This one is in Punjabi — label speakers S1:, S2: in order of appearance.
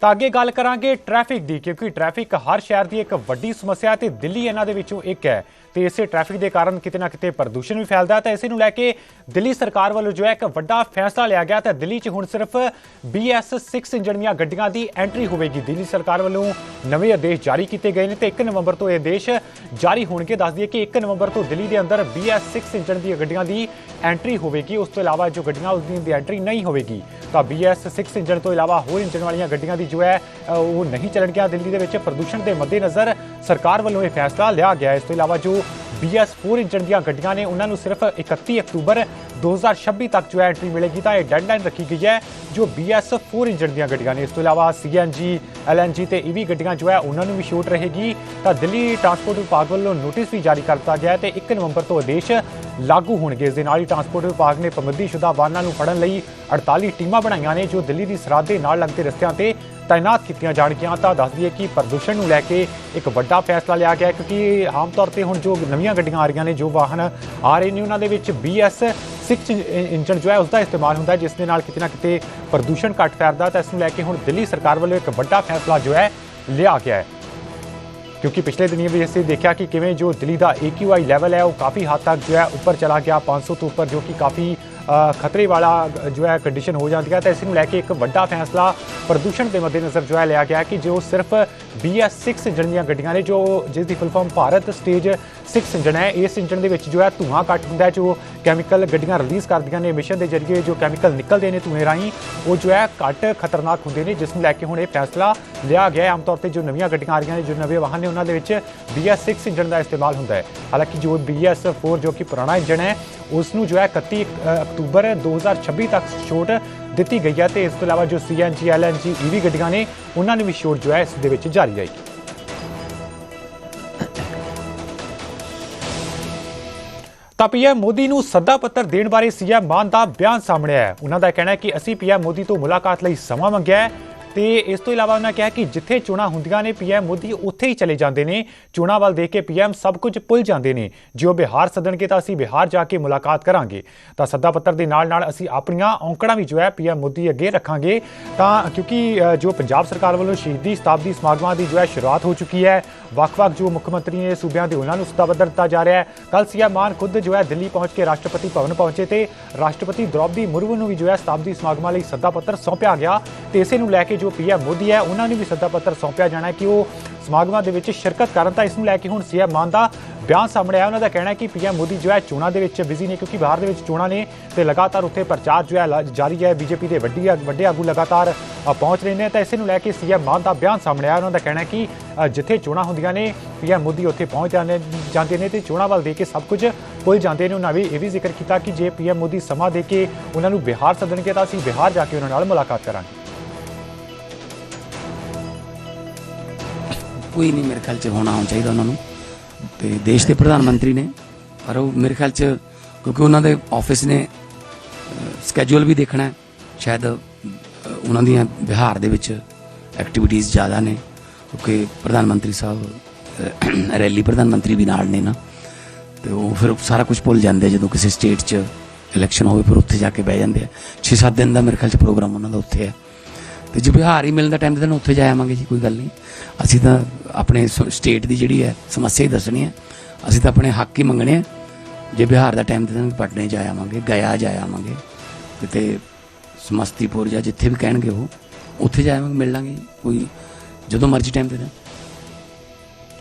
S1: ਤਾਂ ਅੱਗੇ ਗੱਲ ਕਰਾਂਗੇ ਟ੍ਰੈਫਿਕ ਦੀ, ਕਿਉਂਕਿ ਟ੍ਰੈਫਿਕ ਹਰ ਸ਼ਹਿਰ ਦੀ ਇੱਕ ਵੱਡੀ ਸਮੱਸਿਆ ਹੈ ਤੇ ਦਿੱਲੀ ਇਹਨਾਂ ਦੇ ਵਿੱਚੋਂ ਇੱਕ ਹੈ। ਤੇ ਇਸੇ ਟ੍ਰੈਫਿਕ ਦੇ ਕਾਰਨ ਕਿਤੇ ਨਾ ਕਿਤੇ ਪ੍ਰਦੂਸ਼ਣ ਵੀ ਫੈਲਦਾ ਤਾਂ ਇਸੇ ਨੂੰ ਲੈ ਕੇ ਦਿੱਲੀ ਸਰਕਾਰ ਵੱਲੋਂ ਜੋ ਹੈ ਇੱਕ ਵੱਡਾ ਫੈਸਲਾ ਲਿਆ ਗਿਆ। ਤਾਂ ਦਿੱਲੀ 'ਚ ਹੁਣ ਸਿਰਫ BS 6 ਇੰਜਣ ਦੀਆਂ ਗੱਡੀਆਂ ਦੀ ਐਂਟਰੀ ਹੋਵੇਗੀ। ਦਿੱਲੀ ਸਰਕਾਰ ਵੱਲੋਂ ਨਵੇਂ ਆਦੇਸ਼ ਜਾਰੀ ਕੀਤੇ ਗਏ ਨੇ ਤੇ 1 ਨਵੰਬਰ ਤੋਂ ਇਹ ਆਦੇਸ਼ ਜਾਰੀ ਹੋਣਗੇ। ਦੱਸ ਦਈਏ ਕਿ 1 ਨਵੰਬਰ ਤੋਂ ਦਿੱਲੀ ਦੇ ਅੰਦਰ BS 6 ਇੰਜਣ ਦੀਆਂ ਗੱਡੀਆਂ ਦੀ ਐਂਟਰੀ ਹੋਵੇਗੀ। ਉਸ ਤੋਂ ਇਲਾਵਾ ਜੋ ਗੱਡੀਆਂ ਉਸ ਦੀ ਐਂਟਰੀ ਨਹੀਂ ਹੋਵੇਗੀ, ਤਾਂ BS 6 ਇੰਜਣ ਤੋਂ ਇਲਾਵਾ ਹੋਰ ਇੰਜਣ ਵਾਲੀਆਂ ਗੱਡੀਆਂ ਦੀ ਜੋ ਹੈ ਉਹ ਨਹੀਂ ਚੱਲਣਗੀਆਂ ਦਿੱਲੀ ਦੇ ਵਿੱਚ। ਪ੍ਰਦੂਸ਼ਣ ਦੇ ਮੱਦੇਨਜ਼ਰ ਸਰਕਾਰ ਵੱਲੋਂ ਇਹ ਫੈਸਲਾ ਲਿਆ ਗਿਆ। ਇਸ ਤੋਂ ਇਲਾਵਾ ਜੋ BS 4 ਇੰਜਣ ਦੀਆਂ ਗੱਡੀਆਂ ਨੇ। ਉਹਨਾਂ ਨੂੰ ਸਿਰਫ 31 ਅਕਤੂਬਰ 2026 ਤੱਕ ਜੋ ਹੈ ਐਂਟਰੀ ਮਿਲੇਗੀ ਤਾਂ ਇਹ ਡੈਡਲਾਈਨ ਰੱਖੀ ਗਈ ਹੈ, ਜੋ BS 4 ਇੰਜਣ ਦੀਆਂ ਗੱਡੀਆਂ ਨੇ। ਇਸ ਤੋਂ ਇਲਾਵਾ CNG LNG ਤੇ EV ਗੱਡੀਆਂ ਜੋ ਹੈ, ਉਹਨਾਂ ਨੂੰ ਵੀ ਛੂਟ ਰਹੇਗੀ। ਤਾਂ ਦਿੱਲੀ ਟਰਾਂਸਪੋਰਟ ਵਿਭਾਗ ਵੱਲੋਂ ਨੋਟਿਸ ਵੀ ਜਾਰੀ ਕਰ ਦਿੱਤਾ ਗਿਆ ਹੈ ਤੇ 1 ਨਵੰਬਰ ਤੋਂ ਆਦੇਸ਼ ਲਾਗੂ ਹੋਣਗੇ। ਇਸ ਦੇ ਨਾਲ ਹੀ ਟਰਾਂਸਪੋਰਟ ਵਿਭਾਗ ਨੇ ਪਾਬੰਦੀਸ਼ੁਦਾ ਵਾਹਨਾਂ ਨੂੰ ਫੜਨ ਲਈ 48 ਟੀਮਾਂ ਬਣਾਈਆਂ ਨੇ, ਜੋ ਦਿੱਲੀ ਦੀ ਸਰਹੱਦ ਦੇ ਨਾਲ ਲੱਗਦੇ ਰਸਤਿਆਂ ਤੇ ਤਾਇਨਾਤ ਕੀਤੀਆਂ ਜਾਣਗੀਆਂ। ਤਾਂ ਦੱਸਦੀ ਹੈ ਕਿ ਪ੍ਰਦੂਸ਼ਣ ਨੂੰ ਲੈ ਕੇ ਇੱਕ ਵੱਡਾ ਫੈਸਲਾ ਲਿਆ ਗਿਆ, ਕਿਉਂਕਿ ਆਮ ਤੌਰ ਤੇ ਹੁਣ ਜੋ ਨਵੀਆਂ ਗੱਡੀਆਂ ਆ ਰਹੀਆਂ ਨੇ, ਜੋ ਵਾਹਨ ਆ ਰਹੇ ਨੇ, ਉਹਨਾਂ ਦੇ ਵਿੱਚ BS 6 ਇੰਜਨ ਜੋ ਹੈ ਉਸ ਦਾ ਇਸਤੇਮਾਲ ਹੁੰਦਾ ਜਿਸ ਦੇ ਨਾਲ ਕਿਤੇ ਨਾ ਕਿਤੇ ਪ੍ਰਦੂਸ਼ਣ ਘੱਟ ਫੈਲਦਾ ਤਾਂ ਇਸ ਨੂੰ ਲੈ ਕੇ ਹੁਣ ਦਿੱਲੀ ਸਰਕਾਰ ਵੱਲੋਂ ਇੱਕ ਵੱਡਾ ਫੈਸਲਾ ਜੋ ਹੈ, ਲਿਆ ਗਿਆ ਹੈ। ਕਿਉਂਕਿ ਪਿਛਲੇ ਦਿਨੀ ਵੀ ਅਸੀਂ ਦੇਖਿਆ ਕਿ ਕਿਵੇਂ ਜੋ ਦਿੱਲੀ ਦਾ AQI ਲੈਵਲ ਹੈ, ਉਹ ਕਾਫੀ ਹੱਦ ਤੱਕ ਜੋ ਹੈ ਉੱਪਰ ਚਲਾ ਗਿਆ 500 ਤੋਂ ਉੱਪਰ, ਜੋ ਕਿ ਕਾਫੀ ਖਤਰੇ ਵਾਲਾ ਜੋ ਹੈ ਕੰਡੀਸ਼ਨ ਹੋ ਜਾਂਦੀ ਹੈ ਤਾਂ ਇਸ ਨੂੰ ਲੈ ਕੇ ਇੱਕ ਵੱਡਾ ਫੈਸਲਾ ਪ੍ਰਦੂਸ਼ਣ ਦੇ ਮੱਦੇਨਜ਼ਰ ਜੋ ਹੈ ਲਿਆ ਗਿਆ ਕਿ ਜੋ ਸਿਰਫ BS 6 ਇੰਜਨ ਦੀਆਂ ਗੱਡੀਆਂ ਨੇ, ਜੋ ਜਿਸ ਦੀ full form Bharat stage 6 engine ਹੈ, ਇਸ ਇੰਜਣ ਦੇ ਵਿੱਚ ਜੋ ਹੈ ਧੂਆਂ ਘੱਟ ਹੁੰਦਾ ਜੋ ਕੈਮੀਕਲ ਗੱਡੀਆਂ ਰਿਲੀਜ਼ ਕਰਦੀਆਂ ਨੇ ਮਿਸ਼ਨ ਦੇ ਜ਼ਰੀਏ, ਜੋ ਕੈਮੀਕਲ ਨਿਕਲਦੇ ਨੇ ਧੂਏ ਰਾਹੀਂ, ਉਹ ਜੋ ਹੈ ਘੱਟ ਖਤਰਨਾਕ ਹੁੰਦੇ ਨੇ, ਜਿਸ ਨੂੰ ਲੈ ਕੇ ਹੁਣ ਇਹ ਫੈਸਲਾ ਲਿਆ ਗਿਆ ਹੈ। ਆਮ ਤੌਰ ਤੇ ਜੋ ਨਵੀਆਂ ਗੱਡੀਆਂ ਆ ਰਹੀਆਂ ਨੇ, ਜੋ ਨਵੇਂ ਵਾਹਨ ਨੇ, ਉਹਨਾਂ ਦੇ ਵਿੱਚ BS 6 ਇੰਜਨ ਦਾ ਇਸਤੇਮਾਲ ਹੁੰਦਾ ਹੈ। ਹਾਲਾਂਕਿ ਜੋ BS 4 ਜੋ ਕਿ ਪੁਰਾਣਾ ਇੰਜਣ ਹੈ, ਉਸ ਨੂੰ ਜੋ ਹੈ 31 ਅਕਤੂਬਰ 2026 ਤੱਕ ਛੋਟ ਦਿੱਤੀ ਗਈ ਹੈ ਤੇ ਇਸ ਤੋਂ ਇਲਾਵਾ ਜੋ CNG LNG EV ਗੱਡੀਆਂ ਨੇ, ਉਹਨਾਂ ਨੂੰ ਵੀ ਛੋਟ ਜੋ ਹੈ ਇਸ ਦੇ ਵਿੱਚ ਜਾਰੀ ਰਹੇਗੀ ਤਾਂ ਪੀਐਮ ਮੋਦੀ ਨੂੰ ਸੱਦਾ ਪੱਤਰ ਦੇਣ ਬਾਰੇ ਸੀਐਮ ਮਾਨ ਦਾ ਬਿਆਨ ਸਾਹਮਣੇ ਆਇਆ ਹੈ। ਉਹਨਾਂ ਦਾ ਕਹਿਣਾ ਹੈ ਕਿ ਅਸੀਂ ਪੀਐਮ ਮੋਦੀ ਤੋਂ ਮੁਲਾਕਾਤ ਲਈ ਸਮਾਂ ਮੰਗਿਆ ਹੈ ਤੇ ਇਸ ਤੋਂ ਇਲਾਵਾ ਉਹਨਾਂ ਕਿਹਾ ਕਿ ਜਿੱਥੇ ਚੋਣਾਂ ਹੁੰਦੀਆਂ ਨੇ ਪੀਐਮ ਮੋਦੀ ਉੱਥੇ ਹੀ ਚਲੇ ਜਾਂਦੇ ਨੇ। ਚੋਣਾਂ ਵੱਲ ਦੇਖ ਕੇ ਪੀਐਮ ਸਭ ਕੁਝ ਭੁੱਲ ਜਾਂਦੇ ਨੇ। ਜੇ ਉਹ ਬਿਹਾਰ ਸੱਦਣਗੇ ਤਾਂ ਅਸੀਂ ਬਿਹਾਰ ਜਾ ਕੇ ਮੁਲਾਕਾਤ ਕਰਾਂਗੇ। ਤਾਂ ਸੱਦਾ ਪੱਤਰ ਦੇ ਨਾਲ ਨਾਲ ਅਸੀਂ ਆਪਣੀਆਂ ਔਂਕੜਾਂ ਵੀ ਜੋ ਹੈ ਪੀਐਮ ਮੋਦੀ ਅੱਗੇ ਰੱਖਾਂਗੇ। ਤਾਂ ਕਿਉਂਕਿ ਜੋ ਪੰਜਾਬ ਸਰਕਾਰ ਵੱਲੋਂ ਸ਼ਹੀਦੀ ਸ਼ਤਾਬਦੀ ਸਮਾਗਮਾਂ ਦੀ ਜੋ ਹੈ ਸ਼ੁਰੂਆਤ ਹੋ ਚੁੱਕੀ ਹੈ, ਵੱਖ-ਵੱਖ ਜੋ ਮੁੱਖ ਮੰਤਰੀ ਨੇ ਸੂਬਿਆਂ ਦੇ ਉਹਨਾਂ ਨੂੰ ਸੱਦਾ ਪੱਤਰ ਦਿੱਤਾ ਜਾ ਰਿਹਾ ਹੈ। ਕੱਲ ਸੀਐਮ ਮਾਨ ਖੁਦ ਜੋ ਹੈ ਦਿੱਲੀ ਪਹੁੰਚ ਕੇ ਰਾਸ਼ਟਰਪਤੀ ਭਵਨ ਪਹੁੰਚੇ ਤੇ ਰਾਸ਼ਟਰਪਤੀ ਦ੍ਰੋਪਦੀ ਮੁਰਮੂ ਨੂੰ ਵੀ ਜੋ ਹੈ ਸ਼ਤਾਬਦੀ ਸਮਾਗਮਾਂ ਲਈ ਸੱਦਾ ਪੱਤਰ ਸੌਂਪਿਆ ਗਿਆ। ਤੇ ਇਸੇ ਨੂੰ ਲੈ ਕੇ ਜੋ ਪੀਐਮ ਮੋਦੀ ਹੈ, ਉਹਨਾਂ ਨੂੰ ਵੀ ਸੱਦਾ ਪੱਤਰ ਸੌਂਪਿਆ ਜਾਣਾ ਕਿ ਉਹ ਸਮਾਗਮਾਂ ਦੇ ਵਿੱਚ ਸ਼ਿਰਕਤ ਕਰਨ ਤਾਂ ਇਸ ਨੂੰ ਲੈ ਕੇ ਹੁਣ ਸੀਐਮ ਮਾਨ ਦਾ ਬਿਆਨ ਸਾਹਮਣੇ ਆਇਆ। ਉਹਨਾਂ ਦਾ ਕਹਿਣਾ ਹੈ ਕਿ ਪੀਐਮ ਮੋਦੀ ਜੋ ਹੈ, ਚੋਣਾਂ ਦੇ ਵਿੱਚ ਬਿਜ਼ੀ ਨੇ ਕਿਉਂਕਿ ਬਿਹਾਰ ਦੇ ਵਿੱਚ ਚੋਣਾਂ ਨੇ ਤੇ ਲਗਾਤਾਰ ਉੱਥੇ ਪ੍ਰਚਾਰ ਜੋ ਹੈ, ਲ- ਜਾਰੀ ਹੈ। ਬੀਜੇਪੀ ਦੇ ਵੱਡੀ ਵੱਡੇ ਆਗੂ ਲਗਾਤਾਰ ਪਹੁੰਚ ਰਹੇ ਨੇ। ਤਾਂ ਇਸੇ ਨੂੰ ਲੈ ਕੇ ਸੀਐਮ ਮਾਨ ਦਾ ਬਿਆਨ ਸਾਹਮਣੇ ਆਇਆ। ਉਹਨਾਂ ਦਾ ਕਹਿਣਾ ਹੈ ਕਿ ਜਿੱਥੇ ਚੋਣਾਂ ਹੁੰਦੀਆਂ ਨੇ, ਪੀਐਮ ਮੋਦੀ ਉੱਥੇ ਪਹੁੰਚ ਜਾਂਦੇ ਜਾਂਦੇ ਨੇ ਤੇ ਚੋਣਾਂ ਵੱਲ ਦੇ ਕੇ ਸਭ ਕੁਝ ਭੁੱਲ ਜਾਂਦੇ ਨੇ। ਉਹਨਾਂ ਵੀ ਇਹ ਵੀ ਜ਼ਿਕਰ ਕੀਤਾ ਕਿ ਜੇ ਪੀਐਮ ਮੋਦੀ ਸਮਾਂ ਦੇ ਕੇ ਉਹਨਾਂ ਨੂੰ ਬਿਹਾਰ ਸੱਦਣਗੇ ਤਾਂ ਅਸੀਂ ਬਿਹਾਰ ਜਾ ਕੇ ਉਹਨਾਂ ਨਾਲ ਮੁਲਾਕਾਤ ਕਰਾਂਗੇ।
S2: ਕੋਈ ਨਹੀਂ ਮੇਰੇ ਖਿਆਲ ਚ ਹੋਣਾ ਹੋਣਾ ਚਾਹੀਦਾ ਉਹਨਾਂ ਨੂੰ। ਤੇ ਦੇਸ਼ ਦੇ ਪ੍ਰਧਾਨ ਮੰਤਰੀ ਨੇ, ਪਰ ਉਹ ਮੇਰੇ ਖਿਆਲ ਚ ਕਿਉਂਕਿ ਉਹਨਾਂ ਦੇ ਆਫਿਸ ਨੇ ਸਕੇਜੂਲ ਵੀ ਦੇਖਣਾ ਹੈ। ਸ਼ਾਇਦ ਉਹਨਾਂ ਦੀਆਂ ਬਿਹਾਰ ਦੇ ਵਿੱਚ ਐਕਟੀਵਿਟੀਆਂ ਜ਼ਿਆਦਾ ਨੇ, ਕਿਉਂਕਿ ਪ੍ਰਧਾਨ ਮੰਤਰੀ ਸਾਹਿਬ ਰੈਲੀ ਪ੍ਰਧਾਨ ਮੰਤਰੀ ਵੀ ਨਾਲ ਨੇ ਨਾ। ਤੇ ਉਹ ਫਿਰ ਸਾਰਾ ਕੁਝ ਭੁੱਲ ਜਾਂਦੇ ਜਦੋਂ ਕਿਸੇ ਸਟੇਟ 'ਚ ਇਲੈਕਸ਼ਨ ਹੋਵੇ, ਫਿਰ ਉੱਥੇ ਜਾ ਕੇ ਬਹਿ ਜਾਂਦੇ ਆ। 6-7 ਦਿਨ ਦਾ ਮੇਰੇ ਖਿਆਲ 'ਚ ਪ੍ਰੋਗਰਾਮ ਉਹਨਾਂ ਦਾ ਉੱਥੇ ਹੈ। ਤੇ ਜੇ ਬਿਹਾਰ ਹੀ ਮਿਲਣ ਦਾ ਟਾਈਮ ਤੇ ਤਾਂ ਉੱਥੇ ਜਾ ਆਵਾਂਗੇ ਜੀ, ਕੋਈ ਗੱਲ ਨਹੀਂ। ਅਸੀਂ ਤਾਂ ਆਪਣੇ ਸਟੇਟ ਦੀ ਜਿਹੜੀ ਹੈ ਸਮੱਸਿਆ ਹੀ ਦੱਸਣੀ ਹੈ। ਅਸੀਂ ਤਾਂ ਆਪਣੇ ਹੱਕ ਹੀ ਮੰਗਣੇ ਆ। ਜੇ ਬਿਹਾਰ ਦਾ ਟਾਈਮ ਤੇ ਤਾਂ ਪਟਨੇ ਜਾ ਆਵਾਂਗੇ ਗਿਆ ਜਾ ਆਵਾਂਗੇ ਕਿਤੇ ਸਮਸਤੀਪੁਰ ਜਾਂ ਜਿੱਥੇ ਵੀ ਕਹਿਣਗੇ ਉਹ, ਉੱਥੇ ਜਾ ਆਵਾਂਗੇ, ਮਿਲ ਲਾਂਗੇ ਕੋਈ ਜਦੋਂ ਮਰਜ਼ੀ ਟਾਈਮ ਤੇ ਤਾਂ